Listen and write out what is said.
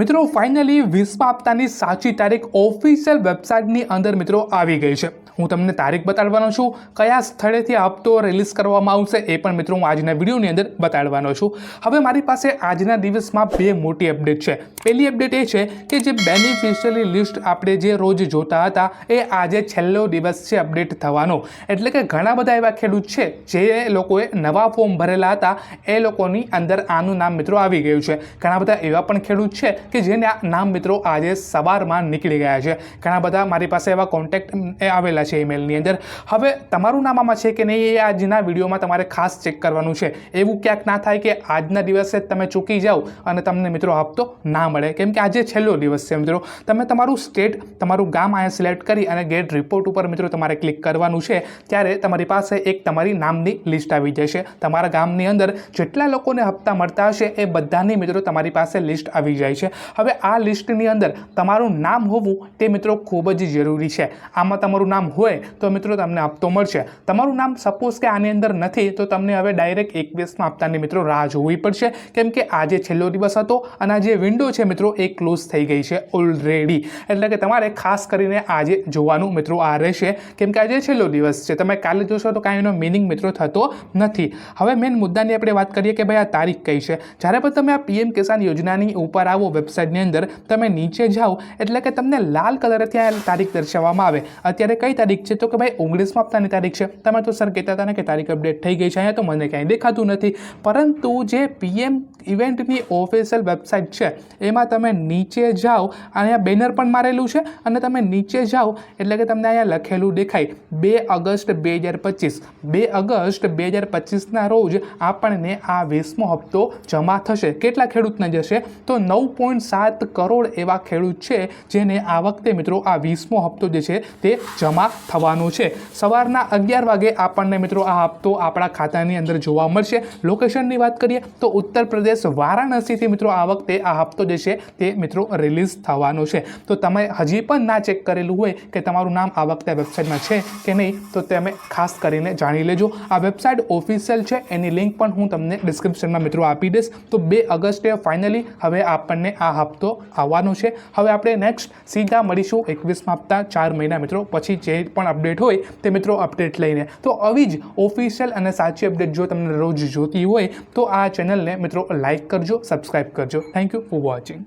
મિત્રો ફાઇનલી વીસમા હપ્તાની સાચી તારીખ ઓફિશિયલ વેબસાઇટની અંદર મિત્રો આવી ગઈ છે. હું તમને તારીખ બતાડવાનો છું, કયા સ્થળેથી હપ્તો રિલીઝ કરવામાં આવશે એ પણ મિત્રો હું આજના વિડીયોની અંદર બતાડવાનો છું. હવે મારી પાસે આજના દિવસમાં બે મોટી અપડેટ છે. પહેલી અપડેટ એ છે કે જે બેનિફિશિયરી લિસ્ટ આપણે જે રોજ જોતા હતા, એ આજે છેલ્લો દિવસ છે અપડેટ થવાનો. એટલે કે ઘણા બધા એવા ખેડૂત છે, જે લોકોએ નવા ફોર્મ ભરેલા હતા, એ લોકોની અંદર આનું નામ મિત્રો આવી ગયું છે. ઘણા બધા એવા પણ ખેડૂત છે કે જેના નામ મિત્રો આજે સવારમાં નીકળી ગયા છે. ઘણા બધા મારી પાસે એવા કોન્ટેક્ટ આવેલા છે ઈમેલની અંદર. હવે તમારું નામ આમાં છે કે નહીં એ આજના વિડીયોમાં તમારે ખાસ ચેક કરવાનું છે. એવું ક્યાંક ના થાય કે આજના દિવસે તમે ચૂકી જાઓ અને તમને મિત્રો હપ્તો ના મળે. કેમ કે આજે છેલ્લો દિવસ છે મિત્રો. તમે તમારું સ્ટેટ તમારું ગામ અહીંયા સિલેક્ટ કરી અને ગેટ રિપોર્ટ ઉપર મિત્રો તમારે ક્લિક કરવાનું છે. ત્યારે તમારી પાસે એક તમારી નામની લિસ્ટ આવી જશે. તમારા ગામની અંદર જેટલા લોકોને હપ્તા મળતા હશે એ બધાની મિત્રો તમારી પાસે લિસ્ટ આવી જાય છે. હવે આ લિસ્ટની અંદર તમારું નામ હોવું તે મિત્રો ખૂબ જ જરૂરી છે. આમાં તમારું નામ હોય તો મિત્રો તમને આપતો મળશે. તમારું નામ સપોઝ કે આની અંદર નથી તો તમને હવે ડાયરેક્ટ એકવીસમાં હપ્તાની મિત્રો રાહ જોવી પડશે. કેમ કે આજે છેલ્લો દિવસ હતો અને આ જે વિન્ડો છે મિત્રો એ ક્લોઝ થઈ ગઈ છે ઓલરેડી એટલે કે તમારે ખાસ કરીને આજે જોવાનું મિત્રો આ રહેશે. કેમ કે આજે છેલ્લો દિવસ છે. તમે કાલે જોશો તો કાંઈ એનો મિનિંગ મિત્રો થતો નથી. હવે મેઇન મુદ્દાની આપણે વાત કરીએ કે ભાઈ આ તારીખ કઈ છે? જ્યારે પણ તમે આ પીએમ કિસાન યોજનાની ઉપર આવો વેબસાઇટની અંદર તમે નીચે જાઓ, એટલે કે તમને લાલ કલરે ત્યાં તારીખ દર્શાવવામાં આવે. અત્યારે કઈ તારીખ છે? તો કે ભાઈ ઓગણીસમાં હપ્તાની તારીખ છે. તમે તો સર કહેતા હતા ને કે તારીખ અપડેટ થઈ ગઈ છે. અહીંયા તો મને ક્યાંય દેખાતું નથી. પરંતુ જે પીએમ ઇવેન્ટની ઓફિશિયલ વેબસાઇટ છે, એમાં તમે નીચે જાઓ અહીંયા બેનર પણ મારેલું છે, અને તમે નીચે જાઓ, એટલે કે તમને અહીંયા લખેલું દેખાય, બે ઓગસ્ટ બે હજાર પચીસ. બે ઓગસ્ટ બે હજાર પચીસના રોજ આપણને આ વીસમો હપ્તો જમા થશે. કેટલા ખેડૂતને જશે? તો નવ પોઈન્ટ સાત કરોડ એવા ખેડૂત છે, જેને આ વખતે મિત્રો આ વીસમો હપ્તો જે છે, તે જમા થવાનો છે. સવારના અગિયાર વાગે આપણને મિત્રો આ હપ્તો આપણા ખાતાની અંદર જોવા મળશે. લોકેશનની વાત કરીએ તો ઉત્તર પ્રદેશ વારાણસીથી મિત્રો આ વખતે આ હપ્તો જે છે તે મિત્રો રિલીઝ થવાનો છે. તો તમે હજી પણ ના ચેક કરેલું હોય કે તમારું નામ આ વખતે વેબસાઇટમાં છે કે નહીં, તો તમે ખાસ કરીને જાણી લેજો. આ વેબસાઇટ ઓફિશિયલ છે, એની લિંક પણ હું તમને ડિસ્ક્રિપ્શનમાં મિત્રો આપી દઈશ. તો બે ઓગસ્ટે ફાઇનલી હવે આપણને આ હપ્તો આવવાનો છે. હવે આપણે નેક્સ્ટ સીધા મળીશું એકવીસમાં હપ્તા, ચાર મહિના મિત્રો, પછી જે પણ અપડેટ હોય તે મિત્રો અપડેટ લઈને. તો આવી જ ઓફિશિયલ અને સાચી અપડેટ જો તમને રોજ જોતી હોય, તો આ ચેનલને મિત્રો લાઇક કરજો સબસ્ક્રાઈબ કરજો. Thank you for watching